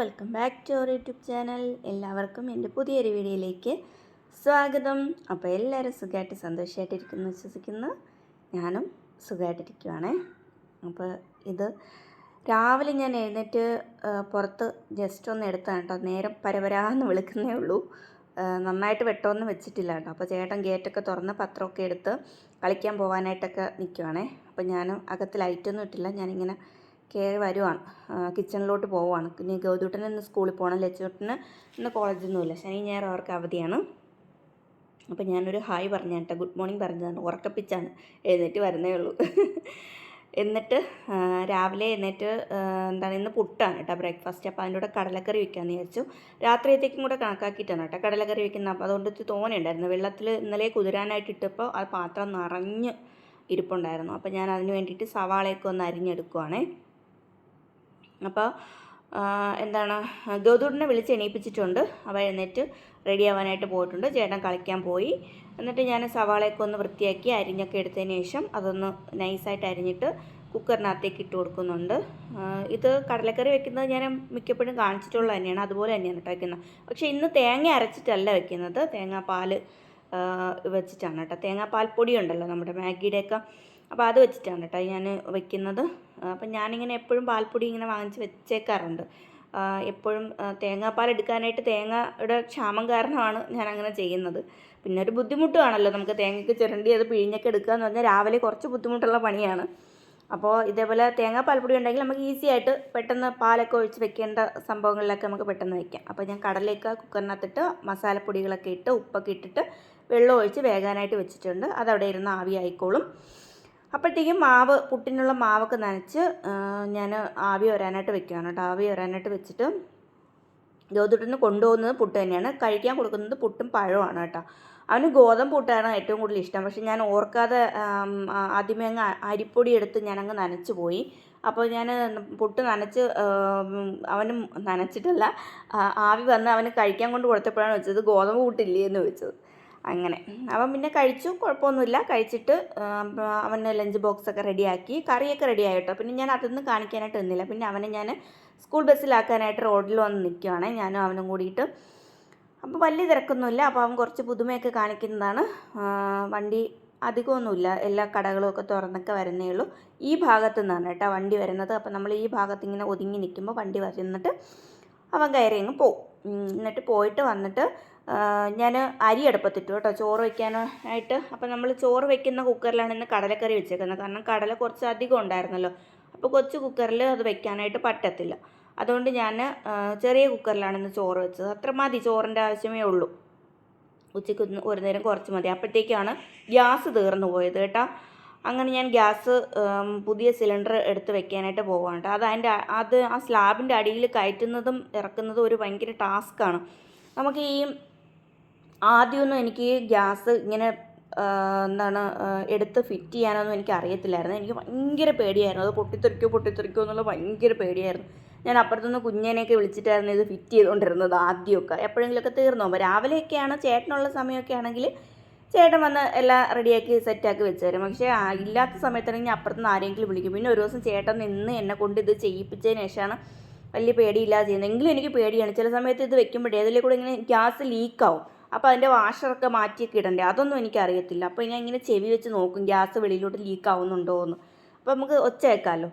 Welcome back to our YouTube channel. എല്ലാവർക്കും എന്റെ പുതിയൊരു വീഡിയോയിലേക്ക് സ്വാഗതം. അപ്പോൾ എല്ലാവരും സുഖമായിട്ട് സന്തോഷമായിട്ടിരിക്കുന്നു വിശ്വസിക്കുന്നു. ഞാനും സുഖമായിട്ടിരിക്കുവാണേ അപ്പോൾ ഇത് രാവിലെ ഞാൻ എഴുന്നേറ്റ് പുറത്ത് ജസ്റ്റ് ഒന്ന് എടുത്താണ് കേട്ടോ. നേരം പരപരാന്ന് വിളിക്കുന്നേ ഉള്ളൂ. നന്നായിട്ട് വെട്ടമൊന്നും വെച്ചിട്ടില്ല കേട്ടോ. അപ്പോൾ ചേട്ടൻ ഗേറ്റൊക്കെ തുറന്ന് പത്രമൊക്കെ എടുത്ത് കളിക്കാൻ പോകാനായിട്ടൊക്കെ നിൽക്കുവാണേ അപ്പോൾ ഞാൻ അകത്ത് ലൈറ്റൊന്നും ഇട്ടില്ല. ഞാനിങ്ങനെ കയറി വരുവാണ്. കിച്ചണിലോട്ട് പോവുകയാണ് പിന്നെ ഗൗതുട്ടൻ ഇന്ന് സ്കൂളിൽ പോകണം ലച്ചുട്ടന് ഇന്ന് കോളേജൊന്നുമില്ല ശനി ഞായർ അവർക്ക് അവധിയാണ്. അപ്പോൾ ഞാനൊരു ഹായ് പറഞ്ഞു കേട്ടോ ഗുഡ് മോർണിംഗ് പറഞ്ഞതാണ്. ഉറക്കപ്പിച്ചാണ് എഴുന്നേറ്റ് വരുന്നേ ഉള്ളൂ. എന്നിട്ട് രാവിലെ എഴുന്നേറ്റ് എന്താണ് ഇന്ന് പുട്ടാണ് കേട്ടോ ബ്രേക്ക്ഫാസ്റ്റ് അപ്പോൾ അതിന്റെ കൂടെ കടലക്കറി വെക്കാമെന്ന് വിചാരിച്ചു. രാത്രിയത്തേക്കും കൂടെ കണക്കാക്കിയിട്ടാണ് കേട്ടോ കടലക്കറി വെക്കുന്നത്. അപ്പോൾ അതുകൊണ്ട് തോന്നി തോനെയുണ്ടായിരുന്നു വെള്ളത്തിൽ ഇന്നലെ കുതിരാനായിട്ട് ഇട്ടപ്പോൾ ആ പാത്രം നിറഞ്ഞ് ഇരിപ്പുണ്ടായിരുന്നു. അപ്പോൾ ഞാൻ അതിന് വേണ്ടിയിട്ട് സവാളയൊക്കെ ഒന്ന് അരിഞ്ഞെടുക്കുവാണേ. അപ്പോൾ എന്താണ് ഗൗതൂട്ടിനെ വിളിച്ച് എണീപ്പിച്ചിട്ടുണ്ട്. അവ എഴുന്നേറ്റ് റെഡി ആവാനായിട്ട് പോയിട്ടുണ്ട്. ചേട്ടൻ കളിക്കാൻ പോയി. എന്നിട്ട് ഞാൻ സവാളയൊക്കെ ഒന്ന് വൃത്തിയാക്കി അരിഞ്ഞൊക്കെ എടുത്തതിന് ശേഷം അതൊന്ന് നൈസായിട്ട് അരിഞ്ഞിട്ട് കുക്കറിനകത്തേക്ക് ഇട്ട് കൊടുക്കുന്നുണ്ട്. ഇത് കടലക്കറി വെക്കുന്നത് ഞാൻ മിക്കപ്പോഴും കാണിച്ചിട്ടുള്ളത് തന്നെയാണ്. അതുപോലെ തന്നെയാണ് കേട്ടോ വെക്കുന്നത്. പക്ഷേ ഇന്ന് തേങ്ങ അരച്ചിട്ടല്ല വെക്കുന്നത്. തേങ്ങാപ്പാൽ വെച്ചിട്ടാണ് കേട്ടോ. തേങ്ങാപ്പാൽപ്പൊടി ഉണ്ടല്ലോ നമ്മുടെ മാഗിയുടെയൊക്കെ അപ്പോൾ അത് വെച്ചിട്ടാണ് കേട്ടോ ഞാൻ വെക്കുന്നത്. അപ്പം ഞാനിങ്ങനെ എപ്പോഴും പാൽപ്പൊടി ഇങ്ങനെ വാങ്ങിച്ച് വെച്ചേക്കാറുണ്ട്. എപ്പോഴും തേങ്ങാപ്പാൽ എടുക്കാനായിട്ട് തേങ്ങയുടെ ക്ഷാമം കാരണമാണ് ഞാൻ അങ്ങനെ ചെയ്യുന്നത്. പിന്നെ ഒരു ബുദ്ധിമുട്ടുമാണല്ലോ നമുക്ക് തേങ്ങയ്ക്ക് ചിരണ്ടി അത് പിഴിഞ്ഞൊക്കെ എടുക്കുക എന്ന് പറഞ്ഞാൽ രാവിലെ കുറച്ച് ബുദ്ധിമുട്ടുള്ള പണിയാണ്. അപ്പോൾ ഇതേപോലെ തേങ്ങാ പാൽപ്പൊടി ഉണ്ടെങ്കിൽ നമുക്ക് ഈസി ആയിട്ട് പെട്ടെന്ന് പാലൊക്കെ ഒഴിച്ച് വെക്കേണ്ട സംഭവങ്ങളിലൊക്കെ നമുക്ക് പെട്ടെന്ന് വെക്കാം. അപ്പോൾ ഞാൻ കടലേക്ക് കുക്കറിനകത്തിട്ട് മസാലപ്പൊടികളൊക്കെ ഇട്ട് ഉപ്പൊക്കെ ഇട്ടിട്ട് വെള്ളം ഒഴിച്ച് വേകാനായിട്ട് വെച്ചിട്ടുണ്ട്. അതവിടെ ഇരുന്ന് ആവി ആയിക്കോളും അപ്പോഴത്തേക്കും മാവ് പുട്ടിനുള്ള മാവൊക്കെ നനച്ച് ഞാൻ ആവി വരാനായിട്ട് വെക്കുകയാണ് കേട്ടോ. ആവി വരാനായിട്ട് വെച്ചിട്ട് ജ്യോതിട്ടിന് കൊണ്ടുപോകുന്നത് പുട്ട് തന്നെയാണ്. കഴിക്കാൻ കൊടുക്കുന്നത് പുട്ടും പഴമാണ് കേട്ടോ. അവന് ഗോതമ്പ് പുട്ടാണ് ഏറ്റവും കൂടുതൽ ഇഷ്ടം. പക്ഷെ ഞാൻ ഓർക്കാതെ ആദ്യമേ അങ്ങ് അരിപ്പൊടി എടുത്ത് ഞാനങ്ങ് നനച്ച് പോയി. അപ്പോൾ ഞാൻ പുട്ട് നനച്ച് അവനും നനച്ചിട്ടല്ല ആവി വന്ന് അവന് കഴിക്കാൻ കൊണ്ട് കൊടുത്തപ്പോഴാണ് വെച്ചത് ഗോതമ്പ് പുട്ടില്ലേ എന്ന് ചോദിച്ചത് അങ്ങനെ. അവൻ പിന്നെ കഴിച്ചു കുഴപ്പമൊന്നുമില്ല. കഴിച്ചിട്ട് അവനെ ലഞ്ച് ബോക്സൊക്കെ റെഡിയാക്കി കറിയൊക്കെ റെഡി ആയിട്ടോ. പിന്നെ ഞാൻ അതൊന്നും കാണിക്കാനായിട്ട് നിന്നില്ല. പിന്നെ അവനെ ഞാൻ സ്കൂൾ ബസ്സിലാക്കാനായിട്ട് റോഡിൽ വന്ന് നിൽക്കുവാണേ ഞാനും അവനും കൂടിയിട്ട്. അപ്പോൾ വലിയ തിരക്കൊന്നുമില്ല. അപ്പോൾ അവൻ കുറച്ച് പുതുമയൊക്കെ കാണിക്കുന്നതാണ്. വണ്ടി അധികമൊന്നുമില്ല. എല്ലാ കടകളും ഒക്കെ തുറന്നൊക്കെ വരുന്നേ ഉള്ളൂ. ഈ ഭാഗത്തു നിന്നാണ് കേട്ടോ വണ്ടി വരുന്നത്. അപ്പോൾ നമ്മൾ ഈ ഭാഗത്ത് ഇങ്ങനെ ഒതുങ്ങി നിൽക്കുമ്പോൾ വണ്ടി വരുന്നിട്ട് അവൻ കയറി അങ്ങ് പോവും. എന്നിട്ട് പോയിട്ട് വന്നിട്ട് ഞാൻ അരി അടുപ്പത്തിട്ടു കേട്ടോ ചോറ് വയ്ക്കാനായിട്ട് അപ്പം നമ്മൾ ചോറ് വയ്ക്കുന്ന കുക്കറിലാണ് ഇന്ന് കടലക്കറി വെച്ചേക്കുന്നത്. കാരണം കടല കുറച്ച് അധികം ഉണ്ടായിരുന്നല്ലോ. അപ്പോൾ കൊച്ചു കുക്കറിൽ അത് വെക്കാനായിട്ട് പറ്റത്തില്ല. അതുകൊണ്ട് ഞാൻ ചെറിയ കുക്കറിലാണ് ഇന്ന് ചോറ് വെച്ചത്. അത്ര മതി ചോറിന്റെ ആവശ്യമേ ഉള്ളൂ. ഉച്ചയ്ക്ക് ഒരു നേരം കുറച്ച് മതി. അപ്പോഴത്തേക്കാണ് ഗ്യാസ് തീർന്നു പോയത് കേട്ടോ. അങ്ങനെ ഞാൻ ഗ്യാസ് പുതിയ സിലിണ്ടർ എടുത്ത് വെക്കാനായിട്ട് പോവാണ് അത് അതിന്റെ അത് ആ സ്ലാബിന്റെ അടിയിൽ കയറ്റുന്നതും ഇറക്കുന്നതും ഒരു ഭയങ്കര ടാസ്ക്കാണ് നമുക്ക് ഈ ആദ്യമൊന്നും എനിക്ക് ഗ്യാസ് ഇങ്ങനെ എന്താണ് എടുത്ത് ഫിറ്റ് ചെയ്യാനൊന്നും എനിക്ക് അറിയത്തില്ലായിരുന്നു. എനിക്ക് ഭയങ്കര പേടിയായിരുന്നു. അത് പൊട്ടിത്തെറിക്കോ പൊട്ടിത്തെറിക്കോ എന്നുള്ള ഭയങ്കര പേടിയായിരുന്നു. ഞാൻ അപ്പുറത്തുനിന്ന് കുഞ്ഞിനെയൊക്കെ വിളിച്ചിട്ടായിരുന്നു ഇത് ഫിറ്റ് ചെയ്തുകൊണ്ടിരുന്നത് ആദ്യമൊക്കെ. എപ്പോഴെങ്കിലുമൊക്കെ തീർന്നു? രാവിലെയൊക്കെയാണ് ചേട്ടനുള്ള സമയമൊക്കെ ആണെങ്കിൽ ചേട്ടൻ വന്ന് എല്ലാം റെഡിയാക്കി സെറ്റാക്കി വെച്ച് തരും പക്ഷേ ഇല്ലാത്ത സമയത്താണെങ്കിൽ അപ്പുറത്തുനിന്ന് ആരെങ്കിലും വിളിക്കും. പിന്നെ ഒരു ദിവസം ചേട്ടൻ നിന്ന് എന്നെ കൊണ്ട് ഇത് ചെയ്യിപ്പിച്ചതിന് ശേഷമാണ് വലിയ പേടിയില്ലാതെ ചെയ്യുന്നത്. എങ്കിലും എനിക്ക് പേടിയാണ്. ചില സമയത്ത് ഇത് വെക്കുമ്പോഴേ അതിലെ കൂടെ ഇങ്ങനെ ഗ്യാസ് ലീക്കാവും. അപ്പോൾ അതിന്റെ വാഷറൊക്കെ മാറ്റിയൊക്കെ ഇടണ്ടേ? അതൊന്നും എനിക്കറിയത്തില്ല അപ്പോൾ ഞാൻ ഇങ്ങനെ ചെവി വെച്ച് നോക്കും ഗ്യാസ് വെളിയിലോട്ട് ലീക്കാവുന്നുണ്ടോ എന്ന് അപ്പോൾ നമുക്ക് ഒച്ച വെക്കാമല്ലോ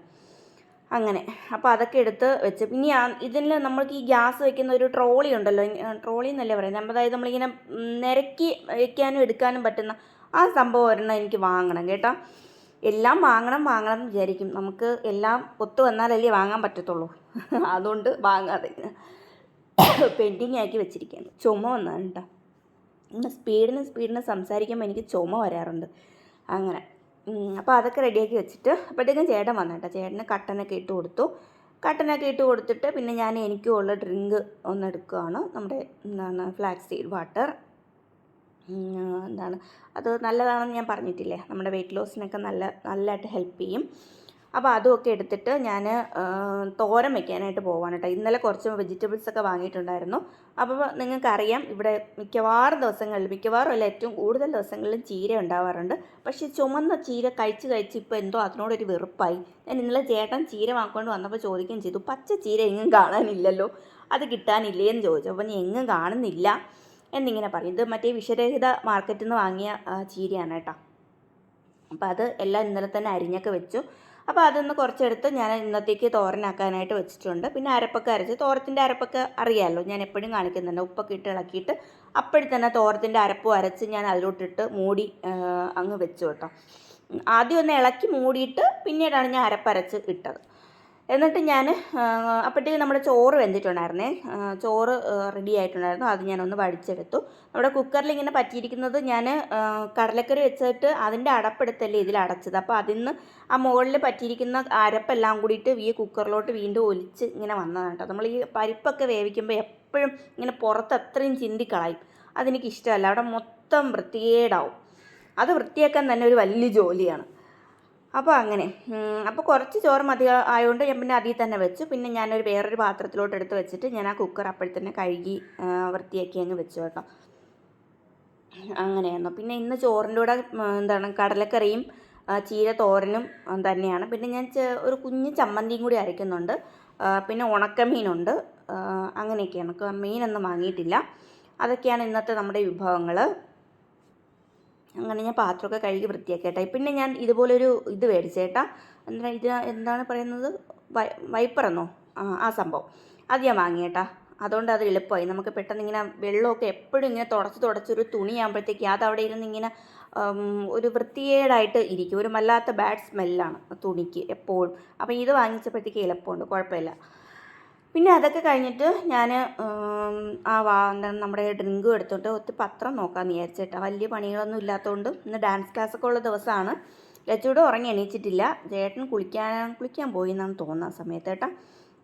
അങ്ങനെ. അപ്പോൾ അതൊക്കെ എടുത്ത് വെച്ച്. പിന്നെ ഇതിൽ നമ്മൾക്ക് ഈ ഗ്യാസ് വെക്കുന്ന ഒരു ട്രോളി ഉണ്ടല്ലോ ട്രോളി എന്നല്ലേ പറയുന്നത്? അതായത് നമ്മളിങ്ങനെ നിരക്കി വയ്ക്കാനും എടുക്കാനും പറ്റുന്ന ആ സംഭവം ഒരെണ്ണം എനിക്ക് വാങ്ങണം കേട്ടോ. എല്ലാം വാങ്ങണം വാങ്ങണം എന്ന് വിചാരിക്കും. നമുക്ക് എല്ലാം ഒത്തു വന്നാലല്ലേ വാങ്ങാൻ പറ്റത്തുള്ളൂ. അതുകൊണ്ട് വാങ്ങാതെ പെൻഡിങ് ആക്കി വെച്ചിരിക്കുകയാണ്. ചുമ വന്നാണ് കേട്ടോ. ഇങ്ങനെ സ്പീഡിന് സ്പീഡിന് സംസാരിക്കുമ്പോൾ എനിക്ക് ചുമ വരാറുണ്ട്. അങ്ങനെ. അപ്പോൾ അതൊക്കെ റെഡിയാക്കി വെച്ചിട്ട് അപ്പോഴത്തേക്കും ചേട്ടൻ വന്നു കേട്ടോ ചേട്ടന് കട്ടനൊക്കെ ഇട്ട് കൊടുത്തു. കട്ടനൊക്കെ ഇട്ട് കൊടുത്തിട്ട് പിന്നെ ഞാൻ എനിക്കും ഉള്ള ഡ്രിങ്ക് ഒന്ന് എടുക്കുകയാണ്. നമ്മുടെ എന്താണ് ഫ്ലാക്സ് സീഡ് വാട്ടർ. എന്താണ്? അത് നല്ലതാണെന്ന് ഞാൻ പറഞ്ഞിട്ടില്ലേ? നമ്മുടെ വെയിറ്റ് ലോസിനൊക്കെ നല്ല നല്ലതായിട്ട് ഹെൽപ്പ് ചെയ്യും. അപ്പോൾ അതുമൊക്കെ എടുത്തിട്ട് ഞാൻ തോരം വെക്കാനായിട്ട് പോവാണ് കേട്ടോ. ഇന്നലെ കുറച്ച് വെജിറ്റബിൾസ് ഒക്കെ വാങ്ങിയിട്ടുണ്ടായിരുന്നു. അപ്പോൾ നിങ്ങൾക്കറിയാം ഇവിടെ മിക്കവാറും ദിവസങ്ങളിൽ മിക്കവാറും അല്ല ഏറ്റവും കൂടുതൽ ദിവസങ്ങളിലും ചീര ഉണ്ടാവാറുണ്ട്. പക്ഷേ ചുമന്ന ചീര കഴിച്ച് കഴിച്ച് ഇപ്പോൾ എന്തോ അതിനോടൊരു വെറുപ്പായി. ഞാൻ ഇന്നലെ ചേട്ടൻ ചീര വാങ്ങിക്കൊണ്ട് വന്നപ്പോൾ ചോദിക്കുകയും ചെയ്തു പച്ച ചീര എങ്ങും കാണാനില്ലല്ലോ? അത് കിട്ടാനില്ലേ? എന്ന് ചോദിച്ചു. അപ്പോൾ ഞാൻ എങ്ങും കാണുന്നില്ല. എന്നിങ്ങനെ പറയും ഇത് മറ്റേ വിഷരഹിത മാർക്കറ്റിൽ നിന്ന് വാങ്ങിയ ചീരയാണ് കേട്ടോ. അപ്പോൾ അത് എല്ലാം ഇന്നലെ തന്നെ അരിഞ്ഞൊക്കെ വെച്ചു. അപ്പോൾ അതൊന്ന് കുറച്ചെടുത്ത് ഞാൻ ഇന്നത്തേക്ക് തോരനാക്കാനായിട്ട് വെച്ചിട്ടുണ്ട്. പിന്നെ അരപ്പൊക്കെ അരച്ച് തോരത്തിന്റെ അരപ്പൊക്കെ അറിയാമല്ലോ ഞാൻ എപ്പോഴും കാണിക്കുന്നുണ്ട്. ഉപ്പൊക്കെ ഇട്ട് ഇളക്കിയിട്ട് അപ്പോഴും തന്നെ തോരത്തിന്റെ അരപ്പും അരച്ച് ഞാൻ അതിലോട്ടിട്ട് മൂടി അങ്ങ് വെച്ചു കേട്ടോ. ആദ്യം ഒന്ന് ഇളക്കി മൂടിയിട്ട് പിന്നീടാണ് ഞാൻ അരപ്പരച്ച് ഇട്ടത്. എന്നിട്ട് ഞാൻ അപ്പോഴത്തേക്ക് നമ്മുടെ ചോറ് വെന്തിട്ടുണ്ടായിരുന്നേ. ചോറ് റെഡി ആയിട്ടുണ്ടായിരുന്നു. അത് ഞാനൊന്ന് വടിച്ചെടുത്തു. നമ്മുടെ കുക്കറിൽ ഇങ്ങനെ പറ്റിയിരിക്കുന്നത് ഞാൻ കടലക്കറി വെച്ചിട്ട് അതിന്റെ അടപ്പെടുത്തല്ലേ ഇതിൽ അടച്ചത്. അപ്പോൾ അതിൽ നിന്ന് ആ മുകളിൽ പറ്റിയിരിക്കുന്ന അരപ്പെല്ലാം കൂടിയിട്ട് ഈ കുക്കറിലോട്ട് വീണ്ടും ഒലിച്ച് ഇങ്ങനെ വന്നതാണ് കേട്ടോ. നമ്മൾ ഈ പരിപ്പൊക്കെ വേവിക്കുമ്പോൾ എപ്പോഴും ഇങ്ങനെ പുറത്ത് അത്രയും ചിന്തിക്കളയും അതെനിക്ക് ഇഷ്ടമല്ല അവിടെ മൊത്തം വൃത്തികേടാവും. അത് വൃത്തിയാക്കാൻ തന്നെ ഒരു വലിയ ജോലിയാണ്. അപ്പോൾ അങ്ങനെ. അപ്പോൾ കുറച്ച് ചോറ് മതി ആയതുകൊണ്ട് ഞാൻ പിന്നെ അതിൽ തന്നെ വെച്ചു. പിന്നെ ഞാനൊരു വേറൊരു പാത്രത്തിലോട്ട് എടുത്ത് വെച്ചിട്ട് ഞാൻ ആ കുക്കർ അപ്പോൾ തന്നെ കഴുകി വൃത്തിയാക്കി അങ്ങ് വെച്ചു കേട്ടോ. അങ്ങനെയായിരുന്നു. പിന്നെ ഇന്ന് ചോറിന്റെ കൂടെ എന്താണ് കടലക്കറിയും ചീര തോരനും തന്നെയാണ്. പിന്നെ ഞാൻ ഒരു കുഞ്ഞ് ചമ്മന്തിയും കൂടി അരയ്ക്കുന്നുണ്ട്. പിന്നെ ഉണക്കമീനുണ്ട് അങ്ങനെയൊക്കെയാണ്. മീനൊന്നും വാങ്ങിയിട്ടില്ല. അതൊക്കെയാണ് ഇന്നത്തെ നമ്മുടെ വിഭവങ്ങൾ അങ്ങനെ ഞാൻ പാത്രമൊക്കെ കഴുകി വൃത്തിയാക്കിയേട്ടാ പിന്നെ ഞാൻ ഇതുപോലൊരു ഇത് മേടിച്ചേട്ടാ എന്താ ഇത് എന്താണ് പറയുന്നത്? വൈപ്പറെന്നോ ആ ആ സംഭവം. അത് ഞാൻ വാങ്ങിയേട്ടാ അതുകൊണ്ട് അത് എളുപ്പമായി. നമുക്ക് പെട്ടെന്ന് ഇങ്ങനെ വെള്ളമൊക്കെ എപ്പോഴും ഇങ്ങനെ തുടച്ച് തുടച്ചൊരു തുണിയാകുമ്പോഴത്തേക്ക് അത് അവിടെ ഇരുന്ന് ഇങ്ങനെ ഒരു വൃത്തിയേടായിട്ട് ഇരിക്കും. ഒരു വല്ലാത്ത ബാഡ് സ്മെല്ലാണ് തുണിക്ക് എപ്പോഴും. അപ്പം ഇത് വാങ്ങിച്ചപ്പോഴത്തേക്ക് എളുപ്പമുണ്ട്. കുഴപ്പമില്ല. പിന്നെ അതൊക്കെ കഴിഞ്ഞിട്ട് ഞാൻ ആ വാ എന്താണ് നമ്മുടെ ഡ്രിങ്കും എടുത്തിട്ട് ഒത്തിരി പത്രം നോക്കാമെന്ന് വിചാരിച്ചിട്ട് വലിയ പണികളൊന്നും ഇല്ലാത്തതുകൊണ്ട് ഇന്ന് ഡാൻസ് ക്ലാസ്സൊക്കെ ഉള്ള ദിവസമാണ് ലച്ചൂടെ ഉറങ്ങി എണീച്ചിട്ടില്ല. ചേട്ടൻ കുളിക്കാൻ കുളിക്കാൻ പോയി എന്നാണ് തോന്നുന്ന സമയത്ത് ഏട്ടാ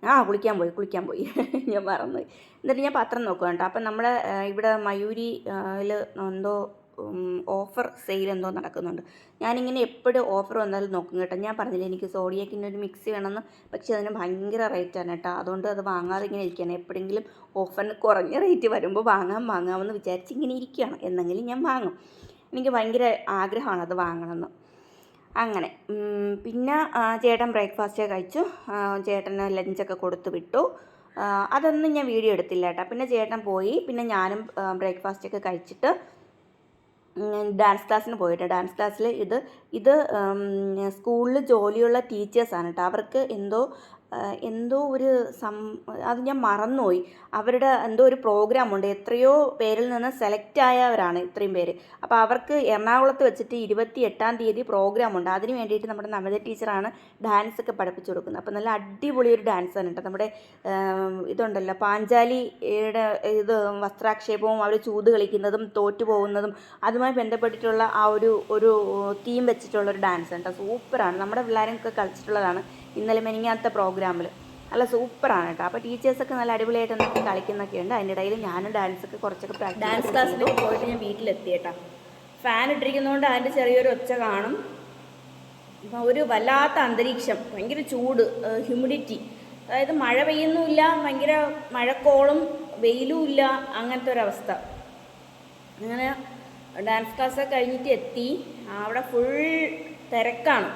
ആ കുളിക്കാൻ പോയി കുളിക്കാൻ പോയി. ഞാൻ മറന്നുപോയി എന്നിട്ട് ഞാൻ പത്രം നോക്കുക കേട്ടോ. അപ്പം നമ്മുടെ ഇവിടെ മയൂരിയിൽ എന്തോ ഓഫർ സെയിൽ എന്തോ നടക്കുന്നുണ്ട്. ഞാനിങ്ങനെ എപ്പോഴും ഓഫർ വന്നാലും നോക്കും കേട്ടോ. ഞാൻ പറഞ്ഞില്ല എനിക്ക് സോഡിയക്കിന്റെ ഒരു മിക്സി വേണമെന്ന്. പക്ഷേ അതിന് ഭയങ്കര റേറ്റാണ് കേട്ടോ. അതുകൊണ്ട് അത് വാങ്ങാതെ ഇങ്ങനെ ഇരിക്കുകയാണ്. എപ്പോഴെങ്കിലും ഓഫറിന് കുറഞ്ഞ റേറ്റ് വരുമ്പോൾ വാങ്ങാം വാങ്ങാമെന്ന് വിചാരിച്ച് ഇങ്ങനെ ഇരിക്കുകയാണ്. എന്നെങ്കിലും ഞാൻ വാങ്ങും. എനിക്ക് ഭയങ്കര ആഗ്രഹമാണ് അത് വാങ്ങണമെന്ന്. അങ്ങനെ പിന്നെ ചേട്ടൻ ബ്രേക്ക്ഫാസ്റ്റ് കഴിച്ചു. ചേട്ടന് ലഞ്ചൊക്കെ കൊടുത്തു വിട്ടു. അതൊന്നും ഞാൻ വീഡിയോ എടുത്തില്ല കേട്ടോ. പിന്നെ ചേട്ടൻ പോയി. പിന്നെ ഞാനും ബ്രേക്ക്ഫാസ്റ്റൊക്കെ കഴിച്ചിട്ട് ഡാൻസ് ക്ലാസ്സിന് പോയിട്ട്. ഡാൻസ് ക്ലാസ്സിൽ ഇത് ഇത് സ്കൂളിൽ ജോലിയുള്ള ടീച്ചേഴ്സാണ് കേട്ടോ അവർക്ക് എന്തോ എന്തോ ഒരു സം അത് ഞാൻ മറന്നുപോയി. അവരുടെ എന്തോ ഒരു പ്രോഗ്രാം ഉണ്ട്. എത്രയോ പേരിൽ നിന്ന് സെലക്ട് ആയവരാണ് ഇത്രയും പേര്. അപ്പോൾ അവർക്ക് എറണാകുളത്ത് വെച്ചിട്ട് ഇരുപത്തി എട്ടാം തീയതി പ്രോഗ്രാം ഉണ്ട്. അതിന് വേണ്ടിയിട്ട് നമ്മുടെ നമിത ടീച്ചറാണ് ഡാൻസ് ഒക്കെ പഠിപ്പിച്ചു കൊടുക്കുന്നത്. അപ്പോൾ നല്ല അടിപൊളി ഒരു ആണ് കേട്ടോ. നമ്മുടെ ഇതുണ്ടല്ലോ പാഞ്ചാലിയുടെ ഇത് വസ്ത്രാക്ഷേപവും അവർ ചൂത് കളിക്കുന്നതും തോറ്റു പോകുന്നതും അതുമായി ബന്ധപ്പെട്ടിട്ടുള്ള ആ ഒരു ഒരു തീം വെച്ചിട്ടുള്ള ഒരു ഡാൻസ് കേട്ടോ. സൂപ്പറാണ് നമ്മുടെ പിള്ളേരൊക്കെ കളിച്ചിട്ടുള്ളതാണ്. ഇന്നലെ മെനിങ്ങാത്ത പ്രോഗ്രാമിൽ നല്ല സൂപ്പറാണ് കേട്ടോ. അപ്പോൾ ടീച്ചേഴ്സൊക്കെ നല്ല അടിപൊളിയായിട്ട് എന്തൊക്കെ കളിക്കുന്നൊക്കെ ഉണ്ട്. അതിന്റെ ഇടയിൽ ഞാനും ഡാൻസൊക്കെ കുറച്ചൊക്കെ പ്രാക്ടീസ് ഡാൻസ് ക്ലാസ്സിൽ പോയിട്ട് ഞാൻ വീട്ടിലെത്തി കേട്ടോ. ഫാൻ ഇട്ടിരിക്കുന്നതുകൊണ്ട് അതിന്റെ ചെറിയൊരു ഒച്ച കാണും. ഒരു വല്ലാത്ത അന്തരീക്ഷം. ഭയങ്കര ചൂട് ഹ്യൂമിഡിറ്റി അതായത് മഴ പെയ്യുന്നുമില്ല ഭയങ്കര മഴക്കോളും വെയിലും ഇല്ല അങ്ങനത്തെ ഒരവസ്ഥ അങ്ങനെ ഡാൻസ് ക്ലാസ്സൊക്കെ കഴിഞ്ഞിട്ട് എത്തി. അവിടെ ഫുൾ തിരക്കാണ്.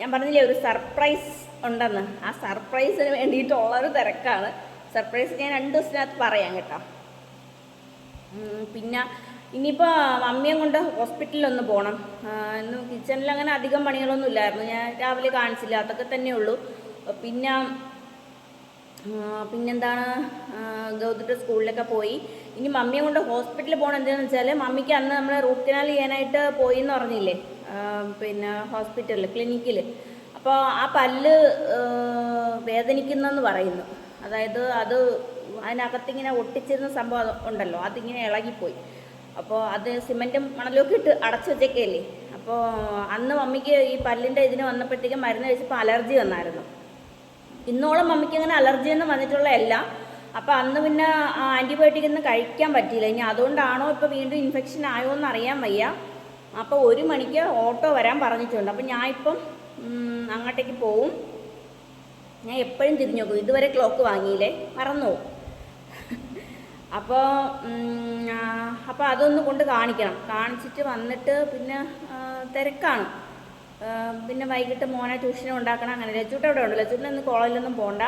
ഞാൻ പറഞ്ഞില്ലേ ഒരു സർപ്രൈസ് ഉണ്ടെന്ന്. ആ സർപ്രൈസിന് വേണ്ടിയിട്ടുള്ള ഒരു തിരക്കാണ്. സർപ്രൈസ് ഞാൻ രണ്ട് ദിവസത്തിനകത്ത് പറയാം കേട്ടോ. പിന്നെ ഇനിയിപ്പോൾ മമ്മിയും കൊണ്ട് ഹോസ്പിറ്റലിലൊന്ന് പോകണം ഇന്ന് കിച്ചണിൽ അങ്ങനെ അധികം പണികളൊന്നും ഇല്ലായിരുന്നു. ഞാൻ രാവിലെ കാണിച്ചില്ല അതൊക്കെ തന്നെ ഉള്ളൂ. പിന്നെ പിന്നെന്താണ്? ഗൗതത്തെ സ്കൂളിലൊക്കെ പോയി. ഇനി മമ്മിയെ കൊണ്ട് ഹോസ്പിറ്റലിൽ പോകണം എന്താണെന്ന് വെച്ചാൽ മമ്മിക്ക് അന്ന് നമ്മൾ റൂട്ട് കനാൽ ചെയ്യാനായിട്ട് പോയി എന്ന് പറഞ്ഞില്ലേ? പിന്നെ ഹോസ്പിറ്റലിൽ ക്ലിനിക്കിൽ അപ്പോൾ ആ പല്ല് വേദനിക്കുന്നെന്ന് പറയുന്നു. അതായത് അത് അതിനകത്തിങ്ങനെ ഒട്ടിച്ചിരുന്ന സംഭവം ഉണ്ടല്ലോ അതിങ്ങനെ ഇളകിപ്പോയി. അപ്പോൾ അത് സിമെന്റും മണലൊക്കെ ഇട്ട് അടച്ചു വെച്ചേക്കല്ലേ? അപ്പോൾ അന്ന് മമ്മിക്ക് ഈ പല്ലിന്റെ ഇതിന് വന്നപ്പോഴത്തേക്കും മരുന്ന് കഴിച്ചപ്പോൾ അലർജി വന്നായിരുന്നു. ഇന്നോളം മമ്മിക്ക് അങ്ങനെ അലർജി ഒന്നും വന്നിട്ടുള്ളതല്ല അപ്പോൾ അന്ന് പിന്നെ ആന്റിബയോട്ടിക് ഒന്നും കഴിക്കാൻ പറ്റിയില്ല. ഇനി അതുകൊണ്ടാണോ ഇപ്പോൾ വീണ്ടും ഇൻഫെക്ഷൻ ആയോ എന്ന് അറിയാൻ വയ്യ. അപ്പോൾ ഒരു മണിക്ക് ഓട്ടോ വരാൻ പറഞ്ഞിട്ടുണ്ട്. അപ്പോൾ ഞാൻ ഇപ്പം അങ്ങോട്ടേക്ക് പോവും. ഞാൻ എപ്പോഴും തിരിഞ്ഞു നോക്കും. ഇതുവരെ ക്ലോക്ക് വാങ്ങിയില്ലേ? മറന്നു പോകും അപ്പോൾ അപ്പോൾ അതൊന്ന് കൊണ്ട് കാണിക്കണം. കാണിച്ചിട്ട് വന്നിട്ട് പിന്നെ തിരക്കാണ്. പിന്നെ വൈകിട്ട് മോനെ ട്യൂഷനും ഉണ്ടാക്കണം അങ്ങനെ ലച്ചൂട്ട് അവിടെ ഉണ്ട് ലച്ചൂട്ടിന് ഇന്ന് കോളേജിലൊന്നും പോകണ്ട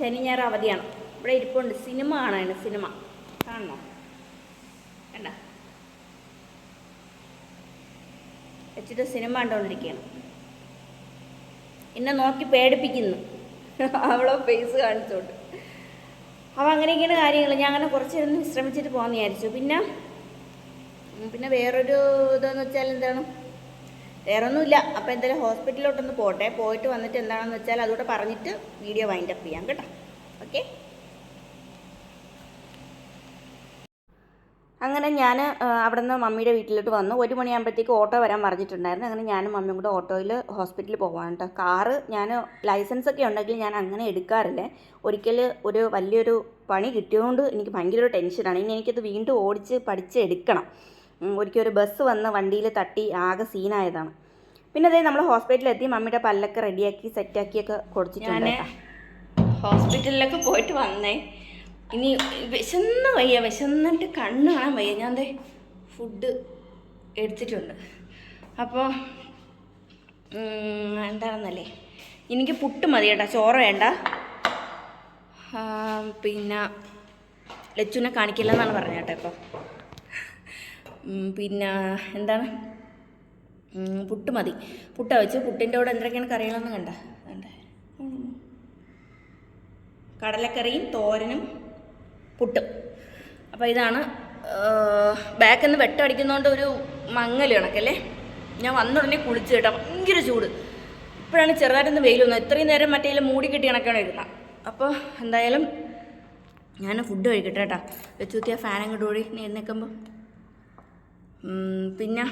ശനി ഞായർ അവധിയാണ്. ഇവിടെ ഇരിപ്പുണ്ട്. സിനിമ കാണാനാണ് സിനിമ. കാണണോ? വേണ്ട വെച്ചിട്ട് സിനിമ കണ്ടുകൊണ്ടിരിക്കുകയാണ് എന്നെ നോക്കി പേടിപ്പിക്കുന്നു. അവളോ ഫേസ് കാണിച്ചോണ്ട്. അപ്പോൾ അങ്ങനെയൊക്കെയാണ് കാര്യങ്ങൾ ഞാൻ അങ്ങനെ കുറച്ച് ഇരുന്ന് വിശ്രമിച്ചിട്ട് പോകാമെന്ന് വിചാരിച്ചു. പിന്നെ പിന്നെ വേറൊരു ഇതെന്ന് വെച്ചാൽ എന്താണ്? വേറൊന്നുമില്ല. അപ്പോൾ എന്തായാലും ഹോസ്പിറ്റലിലോട്ടൊന്ന് പോട്ടെ. പോയിട്ട് വന്നിട്ട് എന്താണെന്ന് വെച്ചാൽ അതുകൂടെ പറഞ്ഞിട്ട് വീഡിയോ വൈൻഡപ്പ് ചെയ്യാം കേട്ടോ. ഓക്കെ അങ്ങനെ ഞാൻ അവിടെ നിന്ന് മമ്മിയുടെ വീട്ടിലോട്ട് വന്നു. ഒരു മണിയാകുമ്പോഴത്തേക്ക് ഓട്ടോ വരാൻ പറഞ്ഞിട്ടുണ്ടായിരുന്നു. അങ്ങനെ ഞാനും മമ്മിയും കൂടെ ഓട്ടോയിൽ ഹോസ്പിറ്റലിൽ പോകാൻ കേട്ടോ. കാറ് ഞാൻ ലൈസൻസ് ഒക്കെ ഉണ്ടെങ്കിൽ ഞാൻ അങ്ങനെ എടുക്കാറില്ല. ഒരിക്കൽ ഒരു വലിയൊരു പണി കിട്ടിയതുകൊണ്ട് എനിക്ക് ഭയങ്കര ഒരു ടെൻഷനാണ്. ഇനി എനിക്കത് വീണ്ടും ഓടിച്ച് പഠിച്ച് എടുക്കണം. ഒരിക്കൽ ഒരു ബസ് വന്ന് വണ്ടിയിൽ തട്ടി ആകെ സീനായതാണ്. പിന്നെ അതേ നമ്മൾ ഹോസ്പിറ്റലിൽ എത്തി മമ്മിയുടെ പല്ലൊക്കെ റെഡിയാക്കി സെറ്റാക്കിയൊക്കെ കൊടുത്തിട്ടുണ്ട്. ഹോസ്പിറ്റലിലൊക്കെ പോയിട്ട് വന്നേ. ഇനി വിശന്ന് വയ്യ വിശന്നിട്ട് കണ്ണ് കാണാൻ വയ്യ. ഞാൻ ദേ ഫുഡ് എടുത്തിട്ടുണ്ട്. അപ്പോൾ എന്താണെന്നല്ലേ? എനിക്ക് പുട്ട് മതി കേട്ടോ ചോറ് വേണ്ട. പിന്നെ ലച്ചുനെ കാണിക്കില്ല എന്നാണ് പറഞ്ഞത് കേട്ടോ ഇപ്പോൾ പിന്നെ എന്താണ്? പുട്ട് മതി. പുട്ട വെച്ച് പുട്ടിന്റെ കൂടെ എന്തൊക്കെയാണ് കറികളൊന്നും കണ്ടേ. കടലക്കറിയും തോരനും പുട്ടും. അപ്പോൾ ഇതാണ് ബാക്കിൽ നിന്ന് വെട്ടടിക്കുന്നതുകൊണ്ട് ഒരു മങ്ങൽ കണക്കല്ലേ? ഞാൻ വന്ന ഉടനെ കുളിച്ച് കേട്ടോ ഭയങ്കര ചൂട്. ഇപ്പോഴാണ് ചെറുതായിട്ടൊന്ന് വെയിൽ വന്നത്. ഇത്രയും നേരം മറ്റേ മൂടി കിട്ടി കണക്കാണ് ഇരുന്നത് അപ്പോൾ എന്തായാലും ഞാൻ ഫുഡ് കഴിക്കട്ടെ കേട്ടോ. വെച്ചുത്തിയ ഫാൻ അങ്ങോട്ട് ഓടി. എഴുന്നേക്കുമ്പോൾ പിന്നെ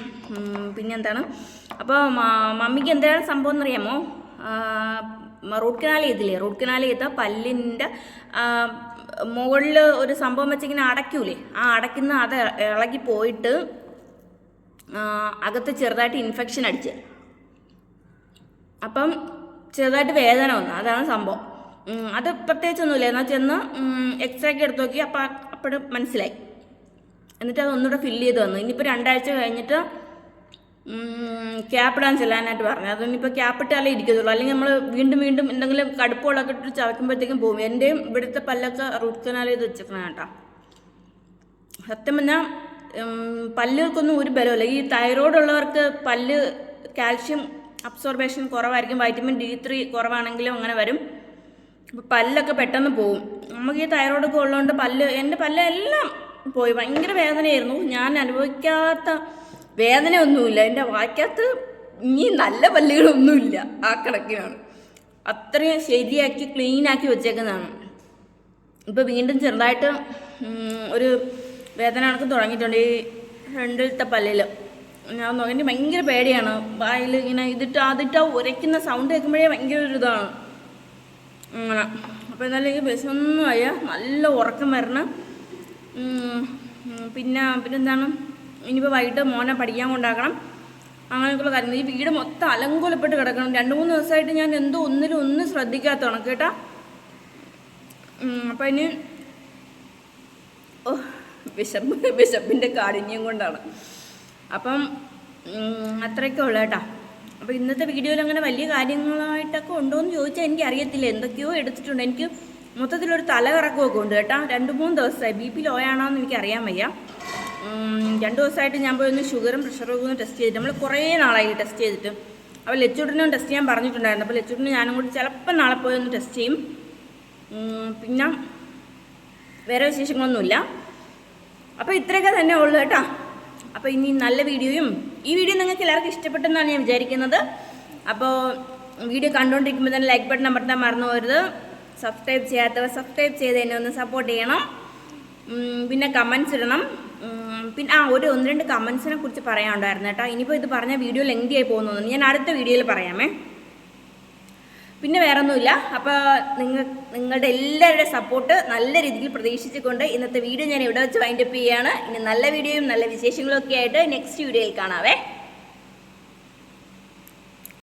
പിന്നെ എന്താണ്? അപ്പോൾ മമ്മിക്ക് എന്താണ് സംഭവം എന്നറിയാമോ? റൂട്ട് കനാൽ ചെയ്തില്ലേ? റൂട്ട് കനാൽ ചെയ്ത പല്ലിന്റെ മുകളിൽ ഒരു സംഭവം വെച്ചിങ്ങനെ അടയ്ക്കൂലേ? ആ അടയ്ക്കുന്ന അത് ഇളകി പോയിട്ട് അകത്ത് ചെറുതായിട്ട് ഇൻഫെക്ഷൻ അടിച്ച്. അപ്പം ചെറുതായിട്ട് വേദന വന്നു. അതാണ് സംഭവം. അത് പ്രത്യേകിച്ചൊന്നുമില്ല. എന്നാൽ ചെന്ന് എക്സ്റേ ഒക്കെ എടുത്ത് നോക്കി. അപ്പം അപ്പോഴും മനസ്സിലായി. എന്നിട്ട് അത് ഒന്നുകൂടെ ഫില്ല് ചെയ്ത് വന്നു ഇനിയിപ്പോൾ രണ്ടാഴ്ച കഴിഞ്ഞിട്ട് ക്യാപ്പ് ഇടാൻ ചെല്ലാനായിട്ട് പറഞ്ഞു അതൊന്നിപ്പോൾ ക്യാപ്പ് ഇട്ടാലേ ഇരിക്കത്തുള്ളൂ. അല്ലെങ്കിൽ നമ്മൾ വീണ്ടും വീണ്ടും എന്തെങ്കിലും കടുപ്പുകളൊക്കെ ഇട്ട് ചവയ്ക്കുമ്പോഴത്തേക്കും പോകും. എന്റെയും ഇവിടുത്തെ പല്ലൊക്കെ റൂട്ട് കനാൽ ചെയ്ത് വെച്ചേക്കണം കേട്ടോ. സത്യം പറഞ്ഞാൽ പല്ലുകൾക്കൊന്നും ഒരു ബലമില്ല ഈ തൈറോയ്ഡ് ഉള്ളവർക്ക് പല്ല് കാൽഷ്യം അബ്സോർബേഷൻ കുറവായിരിക്കും. വൈറ്റമിൻ ഡി ത്രീ കുറവാണെങ്കിലും അങ്ങനെ വരും. പല്ലൊക്കെ പെട്ടെന്ന് പോവും. നമുക്ക് ഈ തൈറോയ്ഡൊക്കെ ഉള്ളതുകൊണ്ട് പല്ല് എന്റെ പല്ല് എല്ലാം പോയി. ഭയങ്കര വേദനയായിരുന്നു. ഞാൻ അനുഭവിക്കാത്ത വേദനയൊന്നുമില്ല. എന്റെ വായ്ക്കകത്ത് ഇനി നല്ല പല്ലുകളൊന്നുമില്ല. ആ കണക്കിനാണ്. അത്രയും ശരിയാക്കി ക്ലീനാക്കി വെച്ചേക്കുന്നതാണ്. ഇപ്പോൾ വീണ്ടും ചെറുതായിട്ട് ഒരു വേദന കണക്ക് തുടങ്ങിയിട്ടുണ്ട്. ഈ രണ്ടിലത്തെ പല്ലിൽ ഞാൻ നോക്കി ഭയങ്കര പേടിയാണ്. വായിൽ ഇങ്ങനെ ഇതിട്ട് അതിട്ട് ഉരയ്ക്കുന്ന സൗണ്ട് കേൾക്കുമ്പോഴേ ഭയങ്കര ഒരു ഇതാണ്. അങ്ങനെ. അപ്പോൾ എന്നാലും എനിക്ക് വിശന്നൊന്നും ആയ നല്ല ഉറക്കം വരണം. പിന്നെ പിന്നെന്താണ്? ഇനിയിപ്പോൾ വൈകിട്ട് മോനെ പഠിക്കാൻ കൊണ്ടാക്കണം. അങ്ങനെയൊക്കെയുള്ള കാര്യങ്ങൾ. ഈ വീട് മൊത്തം അലങ്കോലപ്പെട്ട് കിടക്കണം. രണ്ട് മൂന്ന് ദിവസമായിട്ട് ഞാൻ എന്തോ ഒന്നിലും ഒന്നും ശ്രദ്ധിക്കാത്തതാണ്. കേട്ടാ? അപ്പം ഇനി ഓ വിശപ്പ് വിശപ്പിന്റെ കാഠിന്യം കൊണ്ടാണ്. അപ്പം അത്രയൊക്കെ ഉള്ളു കേട്ടോ. അപ്പോൾ ഇന്നത്തെ വീഡിയോയിൽ അങ്ങനെ വലിയ കാര്യങ്ങളായിട്ടൊക്കെ ഉണ്ടോ എന്ന് ചോദിച്ചാൽ എനിക്ക് അറിയത്തില്ല എന്തൊക്കെയോ എടുത്തിട്ടുണ്ട്. എനിക്ക് മൊത്തത്തിലൊരു തലകറക്കമൊക്കെ ഉണ്ട് കേട്ടോ. രണ്ട് മൂന്ന് ദിവസമായി. ബി പി ലോ ആണോ എന്ന് എനിക്കറിയാൻ വയ്യ. രണ്ട് ദിവസമായിട്ട് ഞാൻ പോയി ഒന്ന് ഷുഗറും പ്രഷറും ഒന്ന് ടെസ്റ്റ് ചെയ്തിട്ട് നമ്മൾ കുറേ നാളായി ടെസ്റ്റ് ചെയ്തിട്ട്. അപ്പോൾ ലച്ചുട്ടിനും ടെസ്റ്റ് ചെയ്യാൻ പറഞ്ഞിട്ടുണ്ടായിരുന്നു. അപ്പോൾ ലച്ചുട്ടിന് ഞാനും കൂടി ചിലപ്പോൾ നാളെ പോയി ഒന്ന് ടെസ്റ്റ് ചെയ്യും. പിന്നെ വേറെ വിശേഷങ്ങളൊന്നുമില്ല. അപ്പോൾ ഇത്രയൊക്കെ തന്നെ ഉള്ളു കേട്ടോ. അപ്പോൾ ഇനി നല്ല വീഡിയോയും ഈ വീഡിയോ നിങ്ങൾക്ക് എല്ലാവർക്കും ഇഷ്ടപ്പെട്ടെന്നാണ് ഞാൻ വിചാരിക്കുന്നത്. അപ്പോൾ വീഡിയോ കണ്ടുകൊണ്ടിരിക്കുമ്പോൾ തന്നെ ലൈക്ക് ബട്ടൺ അമർത്താൻ മറന്നു പോരുത് സബ്സ്ക്രൈബ് ചെയ്യാത്തവർ സബ്സ്ക്രൈബ് ചെയ്ത് എന്നെ ഒന്ന് സപ്പോർട്ട് ചെയ്യണം. പിന്നെ കമൻസ് ഇടണം. പിന്നെ ആ ഒരു ഒന്ന് രണ്ട് കമൻസിനെ കുറിച്ച് പറയാനുണ്ടായിരുന്നു കേട്ടോ. ഇനിയിപ്പോൾ ഇത് പറഞ്ഞ വീഡിയോ ലെങ്തി ആയി പോകുന്നു ഞാൻ അടുത്ത വീഡിയോയിൽ പറയാമേ. പിന്നെ വേറെ ഒന്നുമില്ല അപ്പോൾ നിങ്ങൾ നിങ്ങളുടെ എല്ലാവരുടെ സപ്പോർട്ട് നല്ല രീതിയിൽ പ്രതീക്ഷിച്ചുകൊണ്ട് ഇന്നത്തെ വീഡിയോ ഞാൻ ഇവിടെ വെച്ച് വൈൻഡപ്പ് ചെയ്യുകയാണ്. ഇനി നല്ല വീഡിയോയും നല്ല വിശേഷങ്ങളും ഒക്കെ ആയിട്ട് നെക്സ്റ്റ് വീഡിയോയിൽ കാണാവേ.